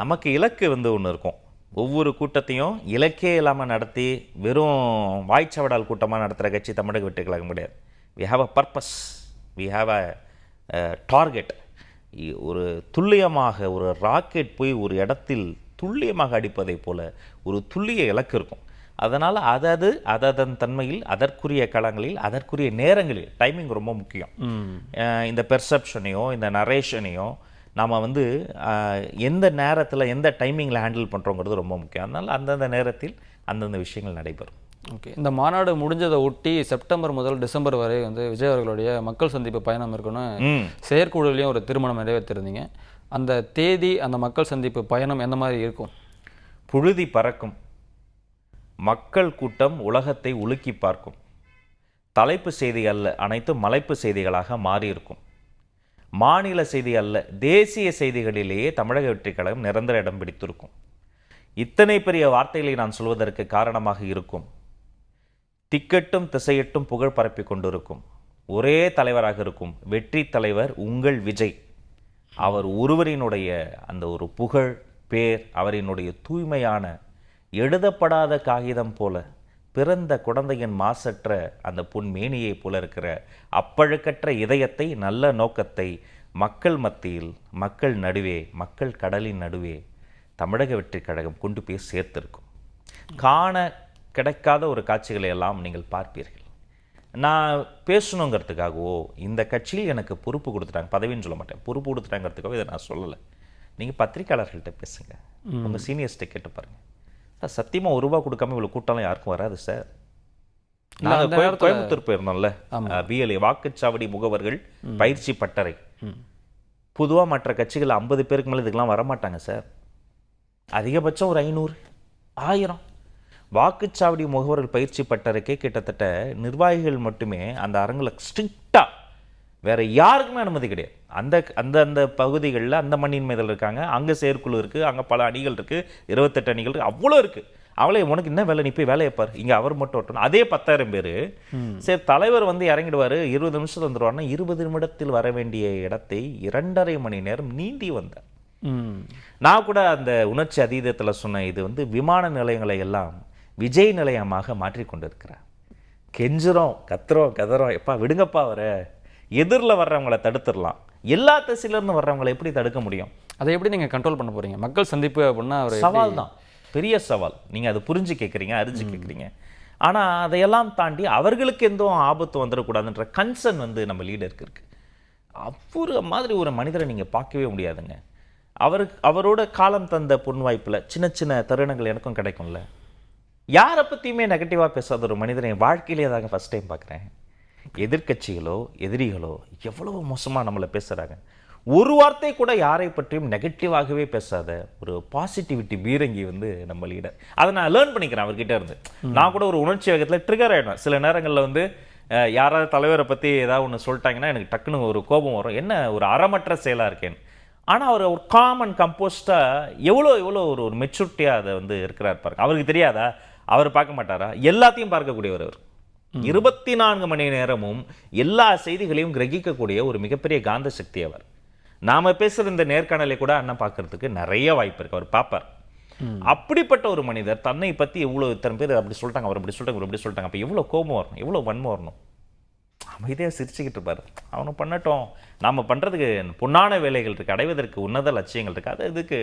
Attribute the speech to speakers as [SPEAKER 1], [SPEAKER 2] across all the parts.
[SPEAKER 1] நமக்கு இலக்கு வந்து ஒன்று இருக்கும். ஒவ்வொரு கூட்டத்தையும் இலக்கே இல்லாமல் நடத்தி வெறும் வாய்ச்சவடால் கூட்டமாக நடத்துகிற கட்சி தமிழக வெற்றி கழகம் கிடையாது. We have a purpose we have a target ஒரு துல்லியமாக ஒரு ராக்கெட் போய் ஒரு இடத்தில் துல்லியமாக அடிப்பதைப் போல ஒரு துல்லிய இலக்கு இருக்கும். அதனால் அதது அததன் தன்மையில் அதற்குரிய களங்களில் அதற்குரிய நேரங்களில் டைமிங் ரொம்ப முக்கியம். இந்த பெர்செப்ஷனையோ இந்த நரேஷனையோ நாம் வந்து எந்த நேரத்தில் எந்த டைமிங்கில் ஹேண்டில் பண்ணுறோங்கிறது ரொம்ப முக்கியம். அதனால் அந்தந்த நேரத்தில் அந்தந்த விஷயங்கள் நடைபெறும்.
[SPEAKER 2] ஓகே. இந்த மாநாடு முடிஞ்சதை ஒட்டி செப்டம்பர் முதல் டிசம்பர் வரை வந்து விஜய் அவர்களுடைய மக்கள் சந்திப்பு பயணம் இருக்குன்னு செயற்குழுலையும் ஒரு திருமணம் நிறைவேற்றிருந்தீங்க. அந்த தேதி அந்த மக்கள் சந்திப்பு பயணம் எந்த மாதிரி இருக்கும்?
[SPEAKER 1] புழுதி பறக்கும். மக்கள் கூட்டம் உலகத்தை உலுக்கி பார்க்கும். தலைப்பு செய்தி அல்ல அனைத்தும் மலைப்பு செய்திகளாக மாறியிருக்கும். மாநில செய்தி அல்ல தேசிய செய்திகளிலேயே தமிழக வெற்றி கழகம் நிரந்தர இடம் பிடித்திருக்கும். இத்தனை பெரிய வார்த்தைகளை நான் சொல்வதற்கு காரணமாக இருக்கும். திக்கட்டும் திசையட்டும் புகழ் பரப்பிக் கொண்டிருக்கும். ஒரே தலைவராக இருக்கும் வெற்றி தலைவர் உங்கள் விஜய். அவர் ஒருவரினுடைய அந்த ஒரு புகழ் பேர் அவரினுடைய தூய்மையான எழுதப்படாத காகிதம் போல பிறந்த குழந்தையின் மாசற்ற அந்த பொன் மேனியைப் போல இருக்கிற அப்பழுக்கற்ற இதயத்தை நல்ல நோக்கத்தை மக்கள் மத்தியில் மக்கள் நடுவே மக்கள் கடலின் நடுவே தமிழக வெற்றி கழகம் கொண்டு போய் சேர்த்திருக்கும். காண கிடைக்காத ஒரு காட்சிகளை எல்லாம் நீங்கள் பார்ப்பீர்கள். நான் பேசணுங்கிறதுக்காகவோ இந்த கட்சியில் எனக்கு பொறுப்பு கொடுத்துட்டாங்க பதவின்னு சொல்ல மாட்டேன். பொறுப்பு கொடுத்துட்டாங்கிறதுக்காக இதை நான் சொல்லலை. நீங்கள் பத்திரிக்கையாளர்கள்ட்ட பேசுங்க. உங்கள் சீனியர்ஸ்ட்டை கேட்டு பாருங்க. சார் சத்தியமாக ஒரு ரூபா கொடுக்காம இவ்வளோ கூட்டம்லாம் யாருக்கும் வராது சார். நாங்கள் கோயம்புத்தூர் போயிருந்தோம்ல. பிஎல்ஏ வாக்குச்சாவடி முகவர்கள் பயிற்சி பட்டறை. பொதுவாக மற்ற கட்சிகள் ஐம்பது பேருக்கு மேலே இதுக்கெல்லாம் வரமாட்டாங்க சார். அதிகபட்சம் ஒரு ஐநூறு ஆயிரம். வாக்குச்சாவடி முகவர்கள் பயிற்சி பட்டறைக்கே கிட்டத்தட்ட நிர்வாகிகள் மட்டுமே அந்த அரங்கில் ஸ்ட்ரிக்டாக வேற யாருக்குமே அனுமதி கிடையாது. அந்த அந்த அந்த பகுதிகளில் அந்த மண்ணின் மீதல் இருக்காங்க. அங்கே செயற்குழு இருக்குது அங்கே பல அணிகள் இருக்குது இருபத்தெட்டு அணிகள் இருக்குது அவ்வளோ இருக்குது அவளே உனக்கு என்ன வேலை? நீ போய் வேலையை பாரு. இங்கே அவர் மட்டும் வரட்டும் அதே பத்தாயிரம் பேர் சரி தலைவர் வந்து இறங்கிடுவார் இருபது நிமிஷத்தில் வந்துடுவார்னா இருபது நிமிடத்தில் வர வேண்டிய இடத்தை இரண்டரை மணி நேரம் நீந்தி வந்தார். நான் கூட அந்த உணர்ச்சி அதீதத்தில் சொன்ன இது வந்து விமான நிலையங்களை எல்லாம் விஜய் நிலையமாக மாற்றி கொண்டிருக்கிறார் கெஞ்சுறோம் கத்துறோம் கதறோம். எப்பா விடுங்கப்பா வர எதிரில் வர்றவங்களை தடுத்துடலாம். எல்லா திசையிலேருந்து வர்றவங்களை எப்படி தடுக்க முடியும்?
[SPEAKER 2] அதை எப்படி நீங்கள் கண்ட்ரோல் பண்ண போறீங்க? மக்கள் சந்திப்பு அப்படின்னா ஒரு
[SPEAKER 1] சவால் தான். பெரிய சவால். நீங்கள் அது புரிஞ்சு கேட்குறீங்க அறிஞ்சு கேட்குறீங்க ஆனால் அதையெல்லாம் தாண்டி அவர்களுக்கு எதுவும் ஆபத்து வந்துடக்கூடாதுன்ற கன்சர்ன் வந்து நம்ம லீடருக்கு இருக்கு. அவ்வொரு மாதிரி ஒரு மனிதரை நீங்கள் பார்க்கவே முடியாதுங்க. அவருக்கு அவரோட காலம் தந்த பொன் வாய்ப்பில் சின்ன சின்ன தருணங்கள் எனக்கும் கிடைக்கும்ல. யாரை பற்றியுமே நெகட்டிவாக பேசாத ஒரு மனிதனை வாழ்க்கையிலே தாங்க ஃபஸ்ட் டைம் பார்க்குறேன். எதிர்க்கட்சிகளோ எதிரிகளோ எவ்வளவு மோசமாக நம்மளை பேசுகிறாங்க ஒரு வார்த்தை கூட யாரை பற்றியும் நெகட்டிவாகவே பேசாத ஒரு பாசிட்டிவிட்டி பீரங்கி வந்து நம்ம லீடர் அதை நான் லேர்ன் பண்ணிக்கிறேன் அவர்கிட்ட இருந்து. நான் கூட ஒரு உணர்ச்சி வேகத்தில் ட்ரிகர் ஆகிடுவேன் சில நேரங்களில் வந்து யாராவது தலைவரை பற்றி ஏதாவது ஒன்று சொல்லிட்டாங்கன்னா எனக்கு டக்குன்னு ஒரு கோபம் வரும். என்ன ஒரு அறமற்ற செயலாக இருக்கேன்னு ஆனால் அவர் ஒரு காமன் கம்போஸ்டாக எவ்வளோ எவ்வளோ ஒரு ஒரு மெச்சூரிட்டியாக அதை வந்து இருக்கிறார் பாருங்க. அவருக்கு தெரியாதா? அவர் பார்க்க மாட்டாரா? எல்லாத்தையும் பார்க்கக்கூடியவர் அவர். இருபத்தி நான்கு மணி நேரமும் எல்லா செய்திகளையும் கிரகிக்கக்கூடிய ஒரு மிகப்பெரிய காந்த சக்தி அவர். நாம பேசுகிற இந்த நேர்காணலை கூட அண்ணன் பார்க்கறதுக்கு நிறைய வாய்ப்பு இருக்கு. அவர் பார்ப்பார். அப்படிப்பட்ட ஒரு மனிதர் தன்னை பற்றி எவ்வளோ இத்தனை பேர் அப்படி சொல்லிட்டாங்க அவர் அப்படி சொல்லிட்டாங்க இவர் அப்படி சொல்லிட்டாங்க. அப்போ எவ்வளோ கோபம் வரணும்? எவ்வளோ வன்மம் வரணும்? அமைதியாக சிரிச்சுக்கிட்டு இருப்பாரு. அவனும் பண்ணட்டும். நாம பண்ணுறதுக்கு பொன்னான வேலைகள் இருக்குது அடைவதற்கு உன்னத லட்சியங்கள் இருக்குது அது இதுக்கு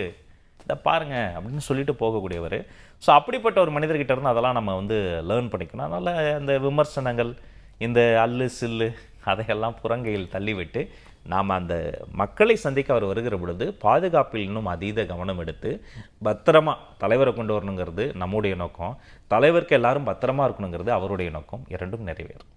[SPEAKER 1] இதை பாருங்க அப்படின்னு சொல்லிட்டு போகக்கூடியவர். ஸோ அப்படிப்பட்ட ஒரு மனிதர்கிட்ட இருந்து அதெல்லாம் நம்ம வந்து லேர்ன் பண்ணிக்கணும். அதனால் அந்த விமர்சனங்கள் இந்த அல்லு சில்லு அதையெல்லாம் புறங்கையில் தள்ளிவிட்டு நாம் அந்த மக்களை சந்திக்க அவர் வருகிற பொழுது பாதுகாப்பில் இன்னும் அதீத கவனம் எடுத்து பத்திரமா தலைவரை கொண்டு வரணுங்கிறது நம்முடைய நோக்கம். தலைவருக்கு எல்லாரும் பத்திரமா இருக்கணுங்கிறது அவருடைய நோக்கம். இரண்டும் நிறைவேறும்.